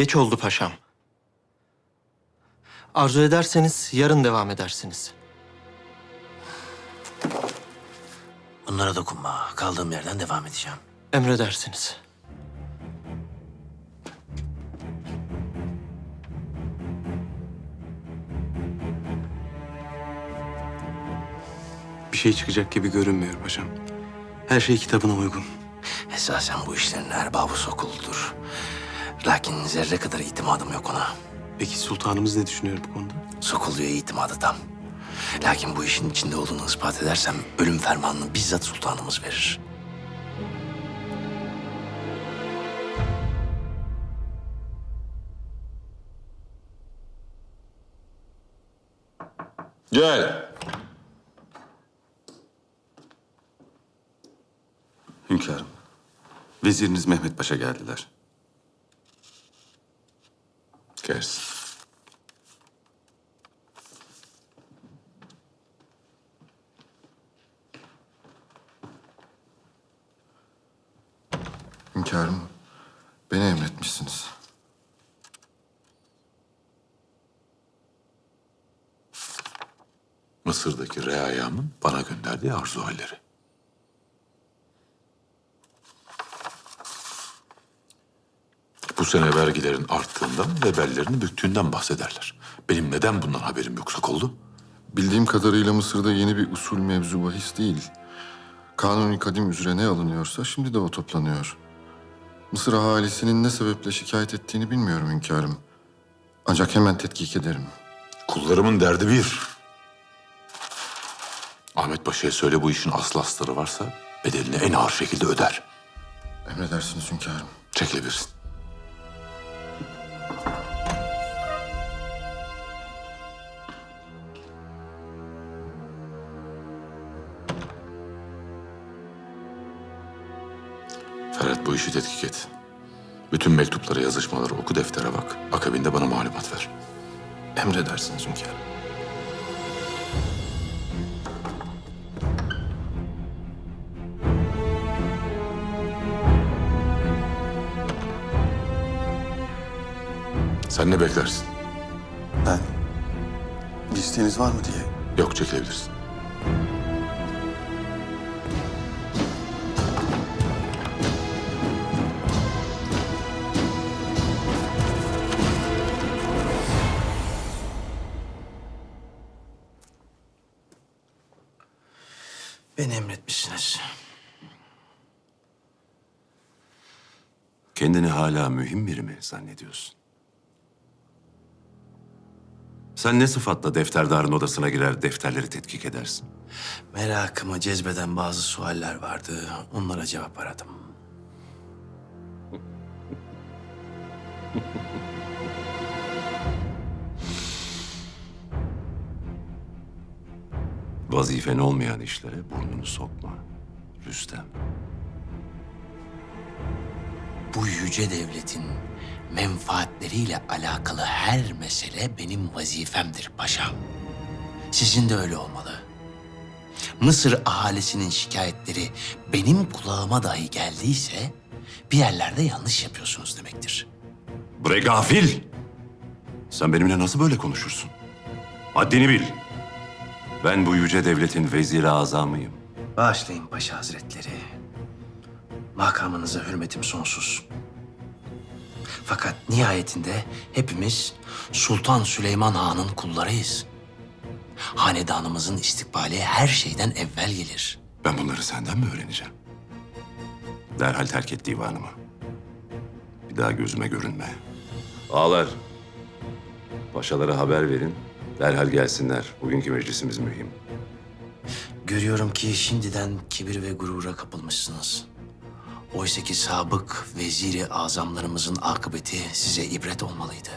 Geç oldu paşam. Arzu ederseniz yarın devam edersiniz. Bunlara dokunma. Kaldığım yerden devam edeceğim. Emredersiniz. Bir şey çıkacak gibi görünmüyor paşam. Her şey kitabına uygun. Esasen bu işlerin erbabı Sokul'dur. Lakin zerre kadar itimadım yok ona. Peki sultanımız ne düşünüyor bu konuda? Sokullu'ya itimadı tam. Lakin bu işin içinde olduğunu ispat edersem ölüm fermanını bizzat sultanımız verir. Gel. Hünkârım, veziriniz Mehmet Paşa geldiler. Gelsin. Hünkârım, beni emretmişsiniz. Mısır'daki reayamın bana gönderdiği arzu halleri. Bu sene vergilerin arttığından ve bellerini büktüğünden bahsederler. Benim neden bundan haberim yok Sokollu? Bildiğim kadarıyla Mısır'da yeni bir usul mevzu bahis değil. Kanuni kadim üzere ne alınıyorsa şimdi de o toplanıyor. Mısır ahalisinin ne sebeple şikayet ettiğini bilmiyorum hünkârım. Ancak hemen tetkik ederim. Kullarımın derdi bir. Ahmet Paşa'ya söyle bu işin aslı astarı varsa bedelini en ağır şekilde öder. Emredersiniz hünkârım. Çekilebilirsin. Ferhat bu işi tetkik et. Bütün mektupları, yazışmaları oku deftere bak. Akabinde bana malumat ver. Emredersiniz hünkârım. Sen ne beklersin? Ben, bir isteğiniz var mı diye Yok çekilebilirsin. Beni emretmişsiniz. Kendini hala mühim biri mi zannediyorsun? Sen ne sıfatla defterdarın odasına girer defterleri tetkik edersin? Merakımı cezbeden bazı sualler vardı. Onlara cevap aradım. Vazifen olmayan işlere burnunu sokma. Rüstem. Bu yüce devletin menfaatleriyle alakalı her mesele benim vazifemdir paşam. Sizin de öyle olmalı. Mısır ahalisinin şikayetleri benim kulağıma dahi geldiyse bir yerlerde yanlış yapıyorsunuz demektir. Bre gafil! Sen benimle nasıl böyle konuşursun? Haddini bil. Ben bu yüce devletin veziri azamıyım. Bağışlayın paşa hazretleri. Makamınıza hürmetim sonsuz. Fakat nihayetinde hepimiz Sultan Süleyman Han'ın kullarıyız. Hanedanımızın istikbali her şeyden evvel gelir. Ben bunları senden mi öğreneceğim? Derhal terk et divanımı. Bir daha gözüme görünme. Ağlar. Paşalara haber verin. Derhal gelsinler. Bugünkü meclisimiz mühim. Görüyorum ki şimdiden kibir ve gurura kapılmışsınız. Oysa ki sabık veziri azamlarımızın akıbeti size ibret olmalıydı.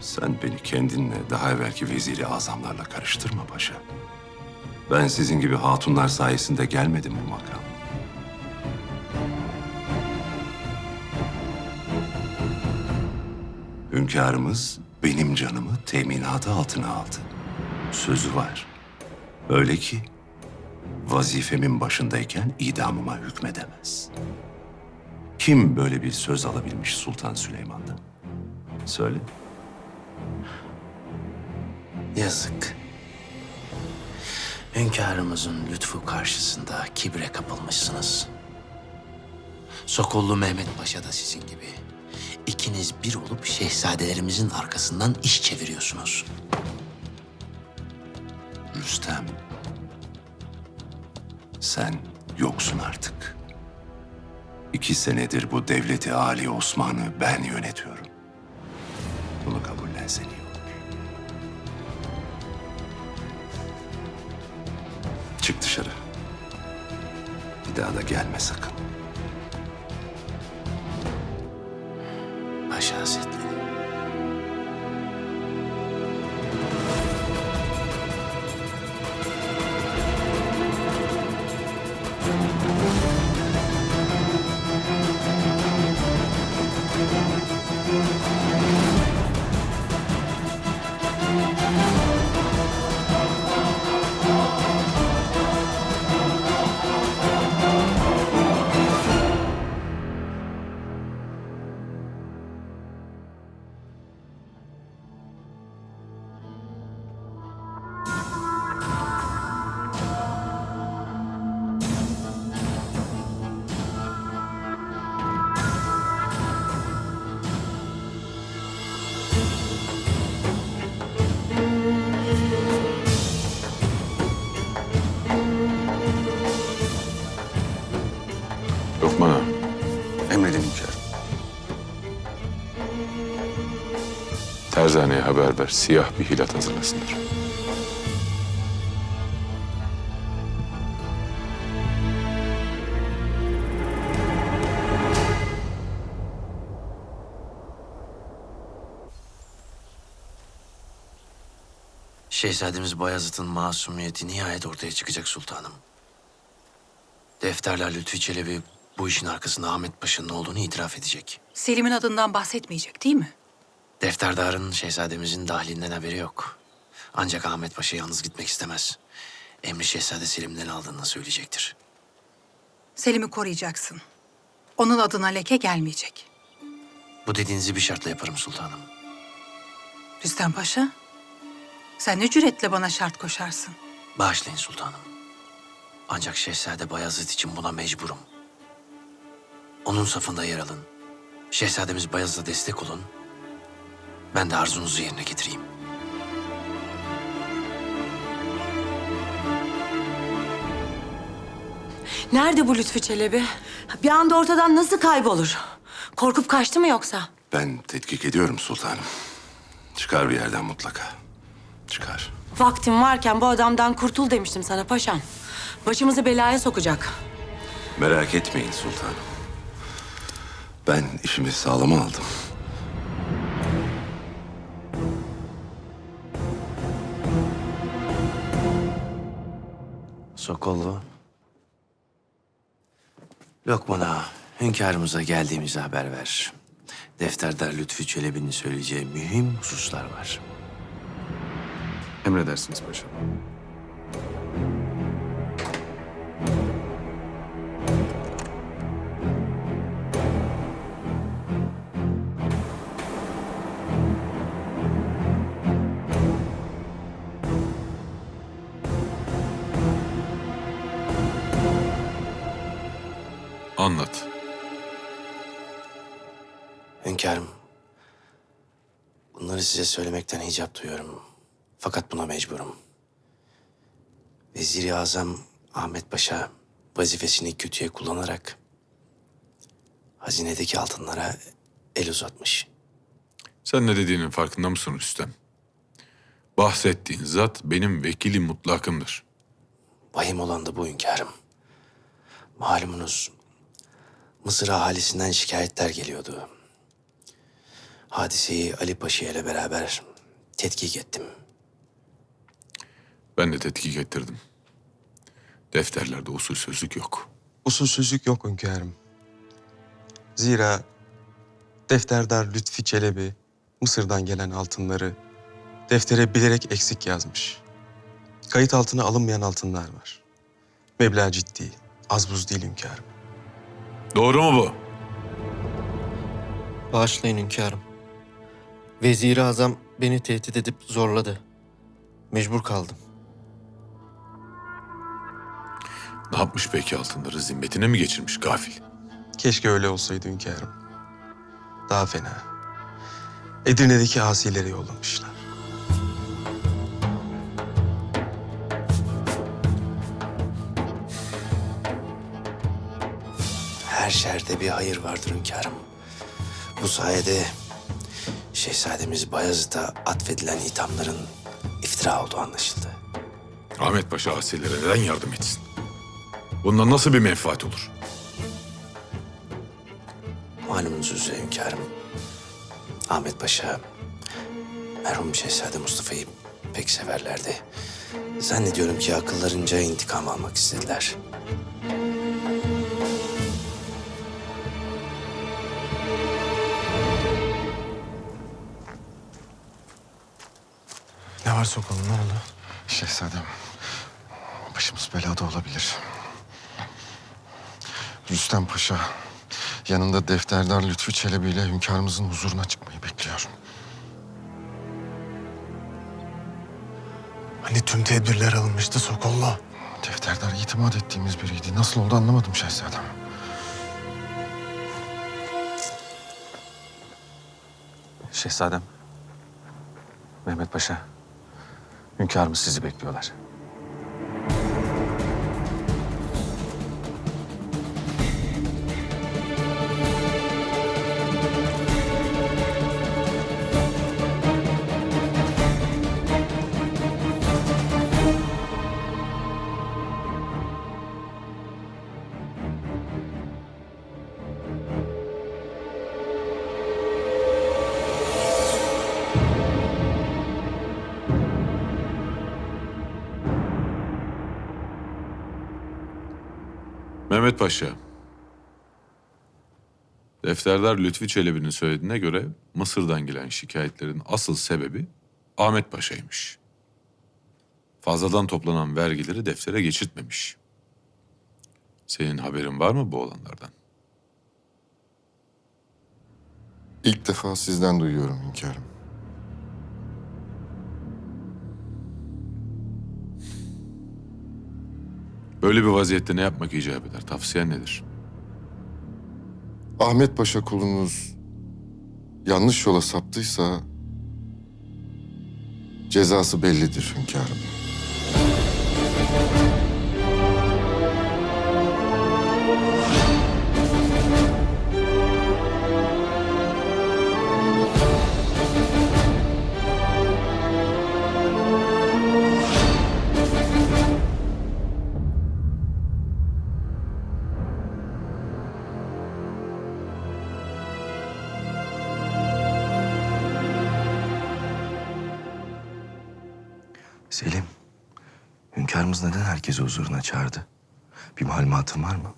Sen beni kendinle daha evvelki veziri azamlarla karıştırma paşa. Ben sizin gibi hatunlar sayesinde gelmedim bu makam. Hünkârımız benim canımı teminatı altına aldı. Sözü var. Öyle ki vazifemin başındayken idamıma hükmedemez. Kim böyle bir söz alabilmiş Sultan Süleyman'dan? Söyle. Yazık. Hünkârımızın lütfu karşısında kibre kapılmışsınız. Sokollu Mehmet Paşa da sizin gibi. İkiniz bir olup şehzadelerimizin arkasından iş çeviriyorsunuz. Rüstem. Sen yoksun artık. İki senedir bu devleti Ali Osman'ı ben yönetiyorum. Bunu kabullensen iyi olur. Çık dışarı. Bir daha da gelme sakın. Paşa haber ver. Siyah bir hilat hazırlasınlar. Şehzademiz Bayezid'in masumiyeti nihayet ortaya çıkacak sultanım. Defterler Lütfi Çelebi bu işin arkasında Ahmet Paşa'nın olduğunu itiraf edecek. Selim'in adından bahsetmeyecek değil mi? Defterdarın şehzademizin dahlinden haberi yok. Ancak Ahmet Paşa yalnız gitmek istemez. Emri Şehzade Selim'den aldığını söyleyecektir. Selim'i koruyacaksın. Onun adına leke gelmeyecek. Bu dediğinizi bir şartla yaparım sultanım. Rüstem Paşa, sen ne cüretle bana şart koşarsın? Bağışlayın sultanım. Ancak Şehzade Bayezid için buna mecburum. Onun safında yer alın. Şehzademiz Bayezid'e destek olun. Ben de arzunuzu yerine getireyim. Nerede bu Lütfü Çelebi? Bir anda ortadan nasıl kaybolur? Korkup kaçtı mı yoksa? Ben tetkik ediyorum sultanım. Çıkar bir yerden mutlaka. Çıkar. Vaktim varken bu adamdan kurtul demiştim sana paşam. Başımızı belaya sokacak. Merak etmeyin sultanım. Ben işimi sağlama aldım. Sokollu. Lokman ağa, hünkârımıza geldiğimizi haber ver. Defterdar Lütfü Çelebi'nin söyleyeceği mühim hususlar var. Emredersiniz paşam. Anlat. Hünkârım, bunları size söylemekten hicap duyuyorum. Fakat buna mecburum. Vezir-i Azam Ahmet Paşa vazifesini kötüye kullanarak hazinedeki altınlara el uzatmış. Sen ne dediğinin farkında mısın Rüstem? Bahsettiğin zat benim vekilim mutlakımdır. Vahim olan da bu hünkârım. Malumunuz Mısır ahalisinden şikayetler geliyordu. Hadiseyi Ali Paşa ile beraber tetkik ettim. Ben de tetkik ettirdim. Defterlerde usulsüzlük yok. Usulsüzlük yok hünkârım. Zira defterdar Lütfi Çelebi Mısır'dan gelen altınları deftere bilerek eksik yazmış. Kayıt altına alınmayan altınlar var. Meblağ ciddi, az buz değil hünkârım. Doğru mu bu? Bağışlayın hünkârım. Vezir-i Azam beni tehdit edip zorladı. Mecbur kaldım. Ne yapmış peki altınları? Zimmetine mi geçirmiş gafil? Keşke öyle olsaydı hünkârım. Daha fena. Edirne'deki asileri yollamışlar. Her şerde bir hayır vardır hünkârım. Bu sayede şehzademiz Bayezid'e atfedilen ithamların iftira olduğu anlaşıldı. Ahmet Paşa asilere neden yardım etsin? Bundan nasıl bir menfaat olur? Malumunuz üzere hünkârım. Ahmet Paşa, merhum Şehzade Mustafa'yı pek severlerdi. Zannediyorum ki akıllarınca intikam almak istediler. Var sokalım ne oldu? Şehzadem, başımız belada olabilir. Rüstem Paşa yanında defterdar Lütfü Çelebi ile hünkârımızın huzuruna çıkmayı bekliyor. Hani tüm tedbirler alınmıştı Sokollu. Defterdar itimat ettiğimiz biriydi. Nasıl oldu anlamadım şehzadem. Şehzadem, Mehmet Paşa, hünkârımız sizi bekliyorlar. Mehmet Paşa. Defterdar Lütfi Çelebi'nin söylediğine göre Mısır'dan gelen şikayetlerin asıl sebebi Ahmet Paşa'ymış. Fazladan toplanan vergileri deftere geçirtmemiş. Senin haberin var mı bu olanlardan? İlk defa sizden duyuyorum hünkârım. Böyle bir vaziyette ne yapmak icap eder? Tavsiyen nedir? Ahmet Paşa kulunuz yanlış yola saptıysa cezası bellidir hünkârım. Hünkârımız neden herkesi huzuruna çağırdı? Bir malumatın var mı?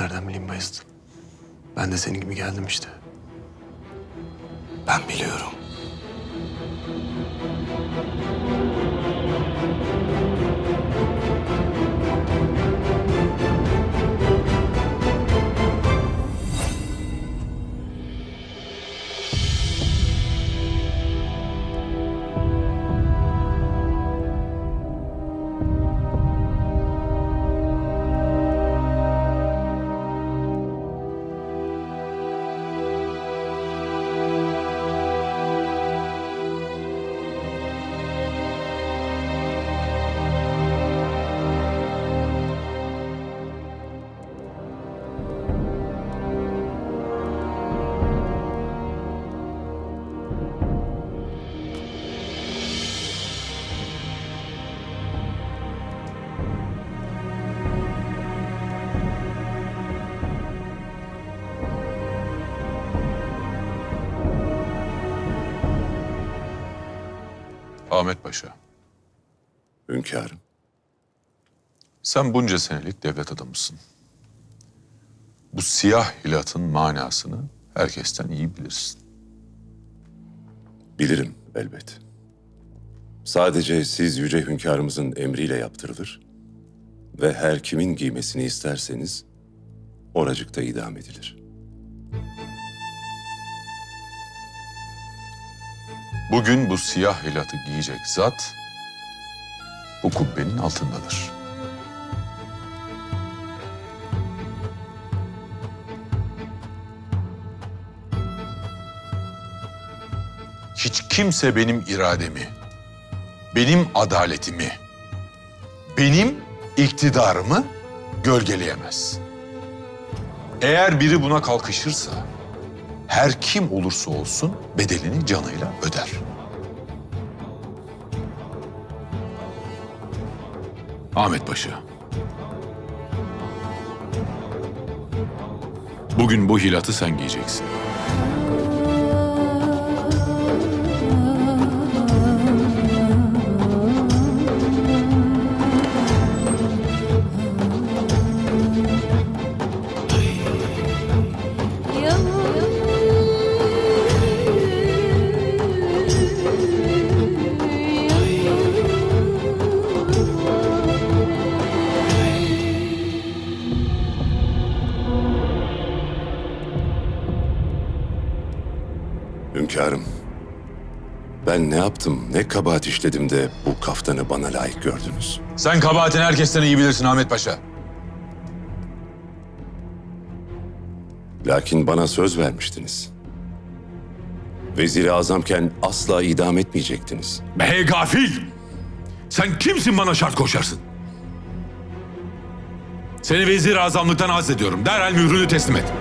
Nereden bileyim Bayezid? Ben de senin gibi geldim işte. Ben biliyorum. Ahmet Paşa. Hünkârım. Sen bunca senelik devlet adamısın. Bu siyah hilatın manasını herkesten iyi bilirsin. Bilirim elbet. Sadece siz yüce hünkârımızın emriyle yaptırılır ve her kimin giymesini isterseniz oracıkta idam edilir. Bugün bu siyah hilatı giyecek zat bu kubbenin altındadır. Hiç kimse benim irademi, benim adaletimi, benim iktidarımı gölgeleyemez. Eğer biri buna kalkışırsa her kim olursa olsun bedelini canıyla öder. Ahmet Paşa. Bugün bu hilatı sen giyeceksin. Ne kabahat işledim de bu kaftanı bana layık gördünüz. Sen kabahatini herkesten iyi bilirsin Ahmet Paşa. Lakin bana söz vermiştiniz. Vezir-i Azamken asla idam etmeyecektiniz. Be gafil! Sen kimsin bana şart koşarsın? Seni vezir azamlıktan azlediyorum. Derhal mührünü teslim et.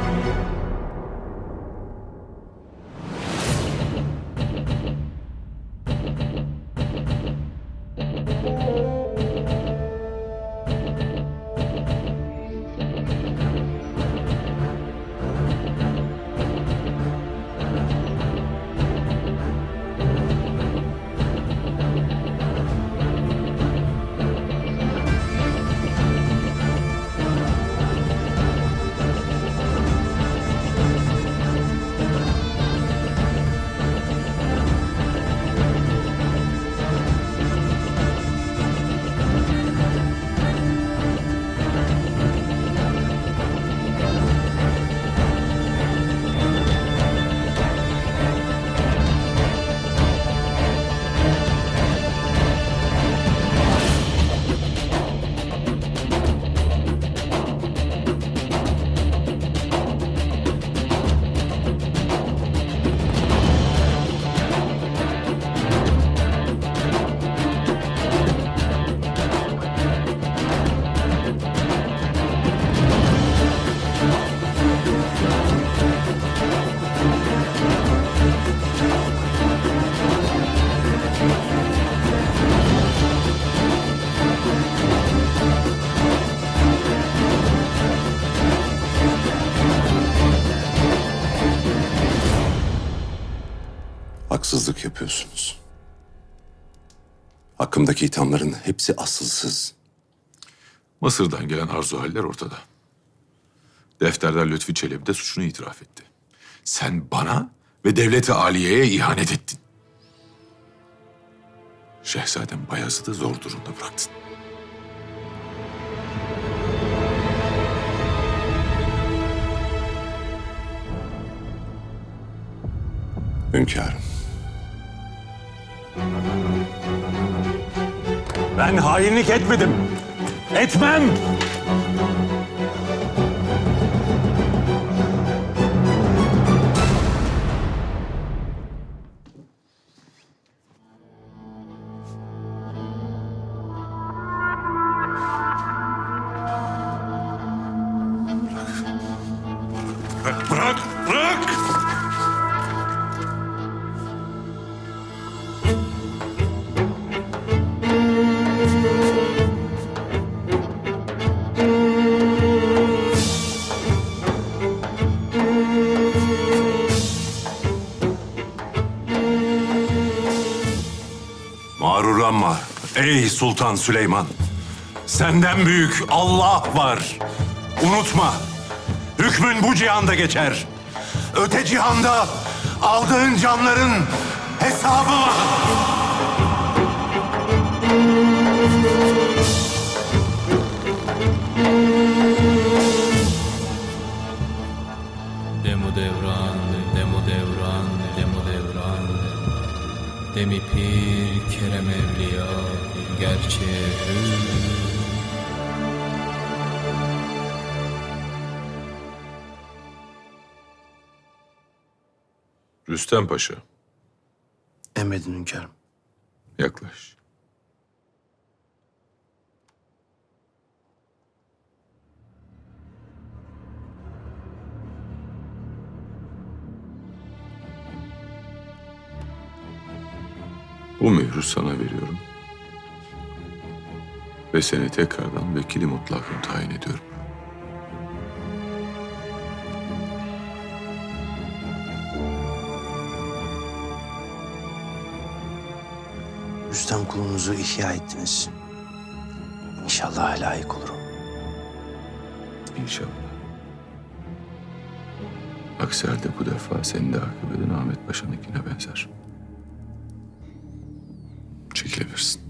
Hakkımdaki ithamların hepsi asılsız. Mısır'dan gelen arzu haller ortada. Defterler Lütfi Çelebi de suçunu itiraf etti. Sen bana ve devleti aliyeye ihanet ettin. Şehzadem Bayezid'i zor durumda bıraktın. Ben hainlik etmedim. Etmem. Ey Sultan Süleyman. Senden büyük Allah var. Unutma. Hükmün bu cihanda geçer. Öte cihanda aldığın canların hesabı var. Demo devran, demo devran, demo devran. Demi pir kerem evliya gerçeğe Rüstem Paşa, Emredin hünkârım. yaklaş. Bu mührü sana veriyorum. Ve seni tekrardan vekili mutlakım tayin ediyorum. Rüstem kulunuzu ihya ettiniz. İnşallah layık olurum. İnşallah. Aksi halde bu defa senin de akıbetin Ahmet Paşa'nınkine benzer. Çekilebilirsin.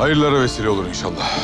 Hayırlara vesile olur inşallah.